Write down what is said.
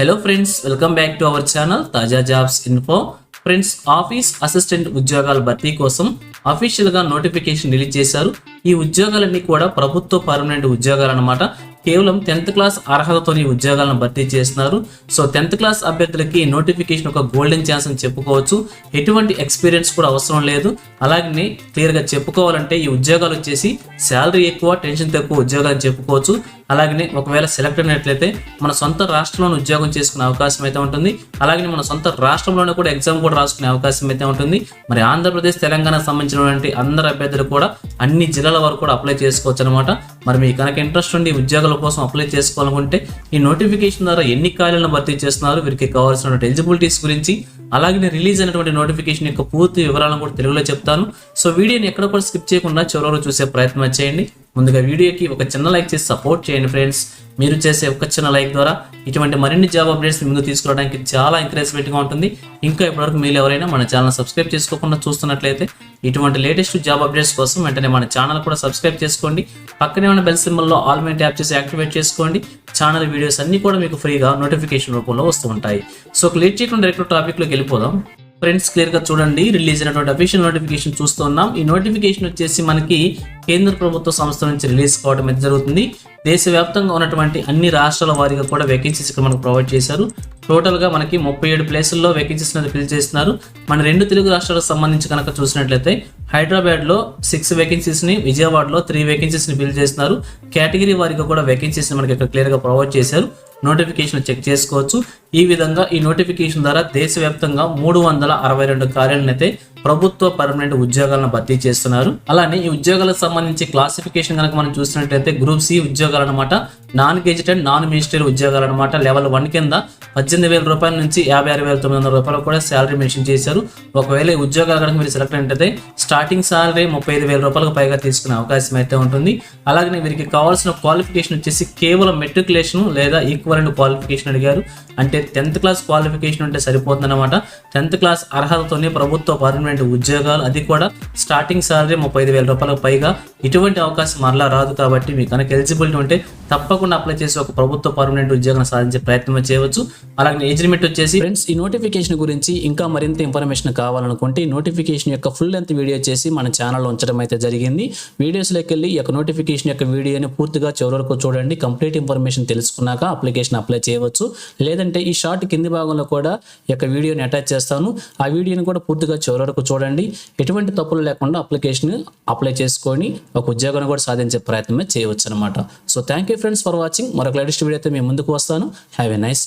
Hello friends welcome back to our channel తాజా jobs info friends office assistant ఉద్యోగాల భర్తీ కోసం అఫీషియల్గా నోటిఫికేషన్ రిలీజ్ చేశారు. ఈ ఉద్యోగాలన్నీ కూడా ప్రభుత్వ పర్మనెంట్ ఉద్యోగాలు అన్నమాట. కేవలం టెన్త్ క్లాస్ అర్హతతో ఈ ఉద్యోగాలను భర్తీ చేస్తున్నారు. సో టెన్త్ క్లాస్ అభ్యర్థులకి నోటిఫికేషన్ ఒక గోల్డెన్ ఛాన్స్ అని చెప్పుకోవచ్చు. ఎటువంటి ఎక్స్పీరియన్స్ కూడా అవసరం లేదు. అలాగే క్లియర్గా చెప్పుకోవాలంటే ఈ ఉద్యోగాలు వచ్చేసి శాలరీ ఎక్కువ టెన్షన్ తక్కువ ఉద్యోగాలు చెప్పుకోవచ్చు. అలాగనే ఒకవేళ సెలెక్ట్ అయినట్లయితే మన సొంత రాష్ట్రంలోనే ఉద్యోగం చేసుకునే అవకాశం అయితే ఉంటుంది. అలాగే మన సొంత రాష్ట్రంలోనే కూడా ఎగ్జామ్ కూడా రాసుకునే అవకాశం అయితే ఉంటుంది. మరి ఆంధ్రప్రదేశ్ తెలంగాణకు సంబంధించినటువంటి అందరు అభ్యర్థులు కూడా అన్ని జిల్లాల వరకు కూడా అప్లై చేసుకోవచ్చు అనమాట మరి మీకు కనుక ఇంట్రెస్ట్ ఉండి ఉద్యోగాల కోసం అప్లై చేసుకోవాలనుకుంటే ఈ నోటిఫికేషన్ ద్వారా ఎన్ని ఖాళీలను భర్తీ చేస్తున్నారు వీరికి కావాల్సినటువంటి ఎలిజిబిలిటీస్ గురించి అలాగే రిలీజ్ అయినటువంటి నోటిఫికేషన్ యొక్క పూర్తి వివరాలను కూడా తెలుగులో చెప్తాను. సో వీడియోని ఎక్కడ కూడా స్కిప్ చేయకుండా చివరి చూసే ప్రయత్నం చేయండి. ముందుగా వీడియోకి ఒక చిన్న లైక్ చేసి సపోర్ట్ చేయండి ఫ్రెండ్స్. మీరు చేసే ఒక చిన్న లైక్ ద్వారా ఇటువంటి మరిన్ని జాబ్ అప్డేట్స్ ముందు తీసుకురావడానికి చాలా ఎంకరేజ్మెంట్గా ఉంటుంది. ఇంకా ఇప్పటివరకు మీరు ఎవరైనా మన ఛానల్ సబ్స్క్రైబ్ చేసుకోకుండా చూస్తున్నట్లయితే ఇటువంటి లేటెస్ట్ జాబ్ అప్డేట్స్ కోసం వెంటనే మన ఛానల్ కూడా సబ్స్క్రైబ్ చేసుకోండి. పక్కనే ఉన్న బెల్ సింబల్లో ఆల్ మే ట్యాప్ చేసి యాక్టివేట్ చేసుకోండి. ఛానల్ వీడియోస్ అన్ని కూడా మీకు ఫ్రీగా నోటిఫికేషన్ రూపంలో వస్తూ ఉంటాయి. సో లేట్ చేయకుండా డైరెక్ట్ టాపిక్లోకి వెళ్ళిపోదాం. ఫ్రెండ్స్ క్లియర్గా చూడండి. రిలీజ్ అయినటువంటి అఫీషియల్ నోటిఫికేషన్ చూస్తున్నాం ఈ నోటిఫికేషన్ వచ్చేసి మనకి కేంద్ర ప్రభుత్వ సంస్థ నుంచి రిలీజ్ కావడం అయితే జరుగుతుంది. దేశవ్యాప్తంగా ఉన్నటువంటి అన్ని రాష్ట్రాల వారీగా కూడా వేకెన్సీస్ ఇక్కడ మనకు ప్రొవైడ్ చేశారు. టోటల్గా మనకి ముప్పై ఏడు ప్లేసుల్లో వేకెన్సీస్ అనేది ఫిల్ చేస్తున్నారు. మన రెండు తెలుగు రాష్ట్రాలకు సంబంధించి కనుక చూసినట్లయితే హైదరాబాద్లో సిక్స్ వేకెన్సీస్ని విజయవాడలో త్రీ వేకెన్సీస్ని ఫిల్ చేస్తున్నారు. కేటగిరీ వారీగా కూడా వేకెన్సీస్ని మనకి ఇక్కడ క్లియర్గా ప్రొవైడ్ చేశారు. నోటిఫికేషన్ చెక్ చేసుకోవచ్చు. ఈ విధంగా ఈ నోటిఫికేషన్ ద్వారా దేశవ్యాప్తంగా మూడు వందల అరవై రెండు కార్యాలను అయితే ప్రభుత్వ పర్మనెంట్ ఉద్యోగాలను భర్తీ చేస్తున్నారు. అలానే ఈ ఉద్యోగాలకు సంబంధించి క్లాసిఫికేషన్ కనుక మనం చూసినట్లయితే గ్రూప్ సి ఉద్యోగాలు అనమాట నాన్ గెజిటెడ్ నాన్ మినిస్టరీ ఉద్యోగాలు అనమాట లెవెల్ వన్ కింద పద్దెనిమిది వేల రూపాయల నుంచి యాభై ఆరు వేల తొమ్మిది వందల రూపాయలు కూడా శాలరీ మెన్షన్ చేశారు. ఒకవేళ ఈ ఉద్యోగాలు కనుక మీరు సెలెక్ట్ అయినట్టయితే స్టార్టింగ్ శాలరీ ముప్పై ఐదు వేల రూపాయలకు పైగా తీసుకునే అవకాశం అయితే ఉంటుంది. అలాగే వీరికి కావాల్సిన క్వాలిఫికేషన్ వచ్చేసి కేవలం మెట్రికులేషన్ లేదా ఈక్వలెంట్ క్వాలిఫికేషన్ అడిగారు. అంటే టెన్త్ క్లాస్ క్వాలిఫికేషన్ ఉంటే సరిపోతుందన్నమాట. టెన్త్ క్లాస్ అర్హతతోనే ప్రభుత్వ పర్మనెంట్ ఉద్యోగాలు అది కూడా స్టార్టింగ్ శాలరీ ముప్పై ఐదు వేల రూపాయలకు పైగా. ఇటువంటి అవకాశం మరలా రాదు కాబట్టి మీకు కనుక ఎలిజిబిలిటీ ఉంటే తప్పకుండా అప్లై చేసి ఒక ప్రభుత్వ పర్మనెంట్ ఉద్యోగం సాధించే ప్రయత్నం చేయవచ్చు. అలాగే ఏజ్ లిమిట్ వచ్చేసి ఫ్రెండ్స్ ఈ నోటిఫికేషన్ గురించి ఇంకా మరింత ఇన్ఫర్మేషన్ కావాలనుకుంటే ఈ నోటిఫికేషన్ యొక్క ఫుల్ లెంత్ వీడియో చేసి మన ఛానల్లో ఉంచడం అయితే జరిగింది. వీడియోస్లోకి వెళ్ళి ఈ యొక్క నోటిఫికేషన్ యొక్క వీడియోని పూర్తిగా చివరి వరకు చూడండి. కంప్లీట్ ఇన్ఫర్మేషన్ తెలుసుకున్నాక అప్లికేషన్ అప్లై చేయవచ్చు. లేదంటే ఈ షార్ట్ కింది భాగంలో కూడా ఈ యొక్క వీడియోని అటాచ్ చేస్తాను. ఆ వీడియోని కూడా పూర్తిగా చివరి వరకు చూడండి. ఎటువంటి తప్పులు లేకుండా అప్లికేషన్ అప్లై చేసుకొని ఒక ఉద్యోగాన్ని కూడా సాధించే ప్రయత్నమే చేయవచ్చు అనమాట so thank you friends for watching మరొక లేటెస్ట్ వీడియో అయితే మేము ముందుకు వస్తాను. Have a nice